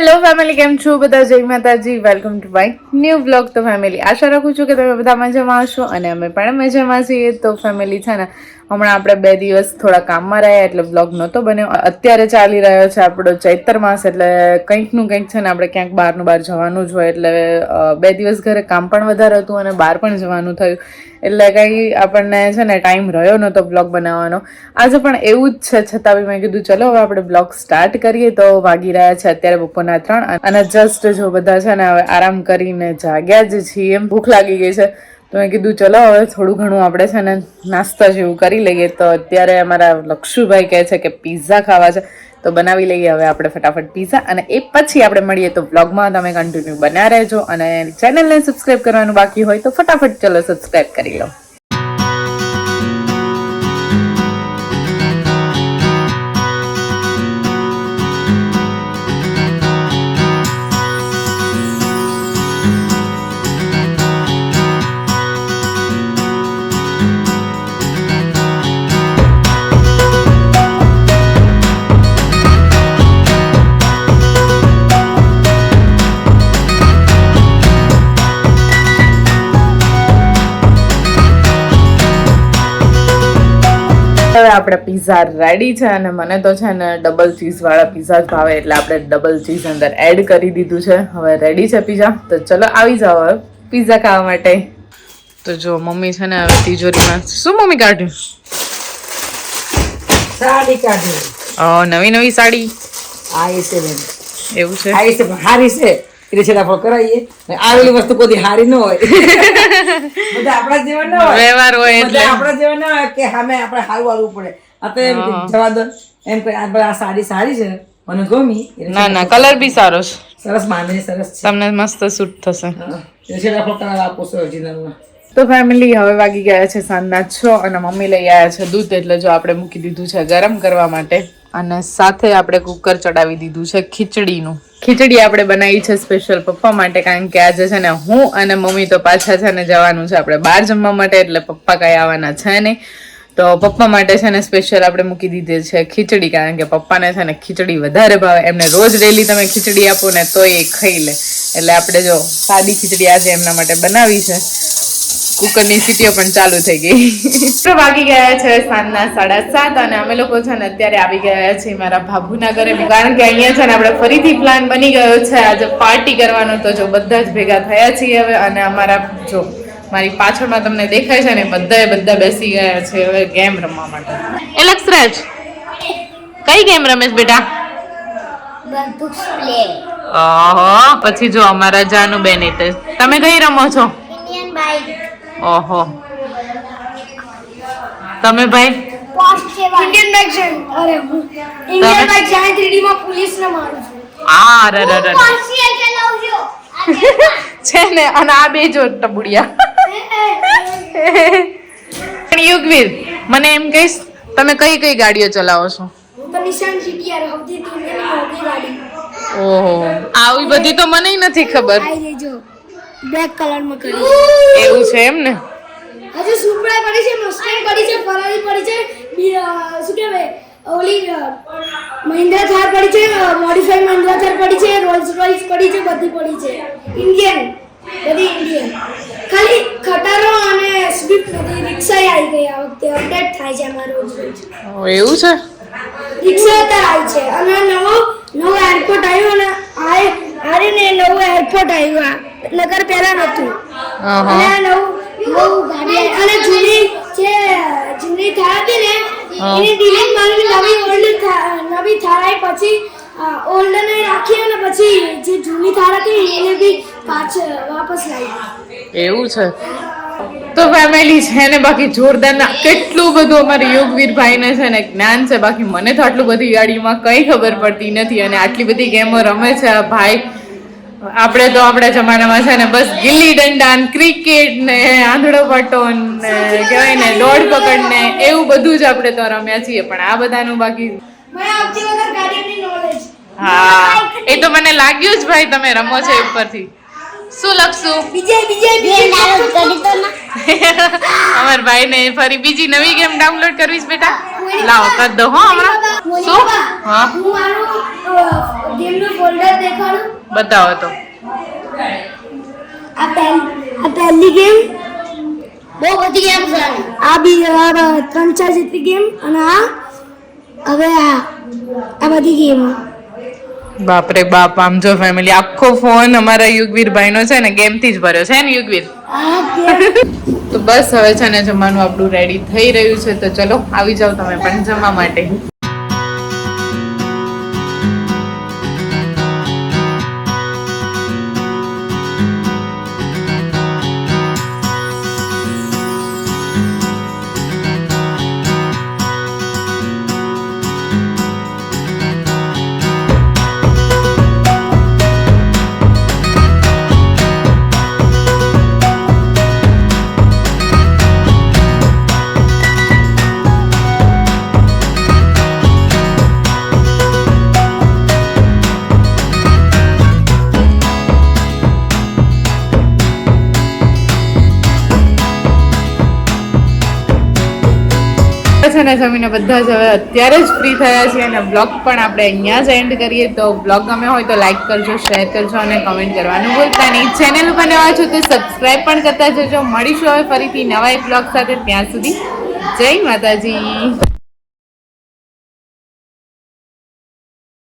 Hello family કેમ છો બધા? જય માતાજી. Welcome to my new blog તો ફેમિલી આશા રાખું છું કે તમે બધા મજામાં હશો અને અમે પણ મજામાં છીએ. તો ફેમિલી છે ને હમણાં આપણે બે દિવસ થોડા કામમાં રહ્યા એટલે બ્લોગ નહોતો બન્યો. અત્યારે ચાલી રહ્યો છે આપણો ચૈતર માસ એટલે કંઈકનું કંઈક છે ને આપણે ક્યાંક બહારનું બહાર જવાનું જ હોય એટલે બે દિવસ ઘરે કામ પણ વધારે હતું અને બહાર પણ જવાનું થયું. એટલે કંઈ આપણને છે ને ટાઈમ રહ્યો નહોતો બ્લોગ બનાવવાનો. આજે પણ એવું જ છે, છતાં બી મેં કીધું, ચલો, હવે આપણે બ્લોગ સ્ટાર્ટ કરીએ. તો વાગી રહ્યા છે અત્યારે બપોરના ત્રણ અને જસ્ટ જો બધા છે ને હવે આરામ કરીને જાગ્યા જ છીએ. એમ ભૂખ લાગી ગઈ છે. તો મેં કીધું, ચલો, હવે થોડું ઘણું આપણે છે ને નાસ્તા જેવું કરી લઈએ. તો અત્યારે અમારા લક્ષુભાઈ કહે છે કે પિઝા ખાવા છે. તો બનાવી લઈએ હવે આપણે ફટાફટ પીઝા અને એ પછી આપણે મળીએ. તો બ્લોગમાં તમે કન્ટિન્યુ બન્યા રહેજો અને ચેનલને સબસ્ક્રાઈબ કરવાનું બાકી હોય તો ફટાફટ ચલો સબસ્ક્રાઈબ કરી લો. હવે આપણે પિઝા રેડી છે અને મને તો છે ને ડબલ ચીઝવાળા પીઝા પિઝા જ ભાવે એટલે આપણે ડબલ ચીઝ અંદર એડ કરી દીધું છે. હવે રેડી છે પિઝા તો ચલો આવી જાઓ હવે પીઝા ખાવા માટે. તો જો મમ્મી છે ને હવે તિજોરીમાં શું મમ્મી કાઢ્યું? સાડી કાઢ્યું નવી નવી સાડી? આવી છે બેન એવું છે? આ છે હારી છે. એટલે છેલ્લા આપણે કરાવીએ. આવેલી વસ્તુ કોઈ હારી ન હોય. બધા આપણા જેવા ન હોય. વ્યવહાર હોય એટલે. આપણા જેવા ન હોય કે સામે આપણે હારું વાળવું પડે. આ તો એમ જવા દો. એમ કે આ સાડી સારી છે. મને ગમી. ના ના કલર બી સારો છે. સરસ માને સરસ છે. તમને મસ્ત સૂટ થશે. એટલે છેલ્લા આપણે કરાવ આપો છો ઓરિજિનલમાં તો ફેમિલી હવે વાગી ગયા છે સાંજના છ અને મમ્મી લઈ આવ્યા છે દૂધ એટલે જો આપણે મૂકી દીધું છે ગરમ કરવા માટે. અને સાથે આપણે કુકર ચડાવી દીધું છે ખીચડીનું. ખીચડી આપણે બનાવી છે સ્પેશિયલ પપ્પા માટે, કારણ કે આજે છે ને હું અને મમ્મી તો પાછા છે ને જવાનું છે આપણે બહાર જમવા માટે, એટલે પપ્પા કઈ આવવાના છે નહીં. તો પપ્પા માટે છે ને સ્પેશિયલ આપણે મૂકી દીધી છે ખીચડી, કારણ કે પપ્પાને છે ને ખીચડી વધારે ભાવે. એમને રોજ ડેલી તમે ખીચડી આપો ને તો એ ખાઈ લે. એટલે આપણે જો સાદી ખીચડી આજે એમના માટે બનાવી છે. કુકરની સીટીઓ પણ ચાલુ થઈ ગઈ. તો વાગી ગયા છે સાંજના સાડા સાત અને અમે લોકો છે ને અત્યારે આવી ગયા છીએ મારા ભાભુના ઘરે. કારણ કે અહીંયા છે ને આપણે ફરીથી પ્લાન બની ગયો છે. આજે પાર્ટી કરવાનો તો જો બધા જ ભેગા થયા છીએ હવે અને અમારા જો મારી પાછળમાં તમને દેખાય છે ને બધાએ બધા બેસી ગયા છે હવે ગેમ રમવા માટે. એ લક્ષરાજ કઈ ગેમ રમેશ બેટા? ઓહો પછી જો અમારા જાનુ બેન તમે કઈ રમો છો? ઇન્ડિયન બાઇક ઓહો. તમે ભાઈ? ઇન્ડિયન બાઇક છે. અરે હું ઇન્ડિયન બાઇક જાય 3D માં પોલીસ ને મારું છું. આ ર ર ર ર. કોન્સિયલ ચલાવું છું છે ને અને આ બે જો ટબુડિયા. પણ યુગવીર મને એમ કહીશ તમે કઈ કઈ ગાડીઓ ચલાવો છો? હું તો નિશાન જીટીઆર હવથી ઇન્ડિયન મોટી ગાડી. ઓહો. આવી બધી તો મને નથી ખબર. આવી રેજો બ્લેક કલરમાં કરી. એવું છે એમ ને? હજુ સુપડા પડી છે મસ્ટેંગ પડી છે ફરારી પડી છે શું કહેવાય ઓલી મહિન્દ્રા થાર પડી છે મોડિફાઈ મહિન્દ્રા થાર પડી છે રોલ્સ રોલ્સ પડી છે બધી પડી છે. ઇન્ડિયન બધી ઇન્ડિયન ખાલી ખટારો અને સ્વિફ્ટ બધી રિક્ષા આવી ગઈ આ વખતે અપડેટ થાય છે અમારો રોજ રોજ. એવું છે? રિક્ષા અત્યારે આવી છે. અને નવો નવો એરપોર્ટ આવ્યો અને આ આરે ને નવો એરપોર્ટ આવ્યો આ. નગર પહેલા નહોતું. અને આ નવું નવું ગાડી અને જૂની જે જૂની થાર હતી ને એની ડિલીટ મારી નવી ઓલ્ડ નવી થાર આવી પછી ઓલ્ડ ને રાખી અને પછી જે જૂની થાર હતી એને બી પાછ વાપસ લાવી એવું છે? તો ફેમિલી છે ને બાકી જોરદાર ના કેટલું બધું અમારા યોગવીર ભાઈને છે ને જ્ઞાન છે. બાકી મને તો આટલું બધી ગાડીમાં કઈ ખબર પડતી નથી અને આટલી બધી ગેમો રમે છે આ ભાઈ. આપણે તો આપણા જમાનામાં છે ને બસ ગિલ્લી દંડા ને ક્રિકેટ ને આંધળો પટ્ટો ને કહેવાય ને દોડ પકડ ને એવું બધું જ આપણે તો રમ્યા છીએ પણ આ બધાનું બાકી મને આવતી વખત ગાડીની નોલેજ હા એ તો મને લાગ્યું જ ભાઈ તમે રમો છો ઉપરથી. શું લખશું? બીજે બીજે બીજે કરી તો ભાઈને ફરી બીજી નવી ગેમ ડાઉનલોડ કરવી છે બેટા લાવો કર દો હો હમણાં. શું? હા. હું મારું ગેમનું ફોલ્ડર દેખાડું. બતાવો તો. આ પહેલી ગેમ બહુ બધી ગેમ છે. આ બી ત્રણ ચાર જેટલી ગેમ અને આ હવે આ આ બધી ગેમ બાપરે બાપ આમ જો ફેમિલી આખો ફોન અમારા યુગવીર ભાઈનો છે ને ગેમથી જ ભર્યો છે ને યુગવીર? તો બસ હવે છે ને જમવાનું આપણું રેડી થઈ રહ્યું છે તો ચલો આવી જાઓ તમે પણ જમવા માટે. ને જમીને બધા જ હવે અત્યારે જ ફ્રી થયા છીએ અને બ્લોગ પણ આપણે અહીંયા જ એન્ડ કરીએ. તો બ્લોગ ગમે હોય તો લાઇક કરજો શેર કરજો અને કમેન્ટ કરવાનું ભૂલતા નહીં. ચેનલ ઉપર નવા છો તો સબસ્ક્રાઈબ પણ કરતા જજો. મળીશું હવે ફરીથી નવા એક બ્લોગ સાથે ત્યાં સુધી. જય માતાજી.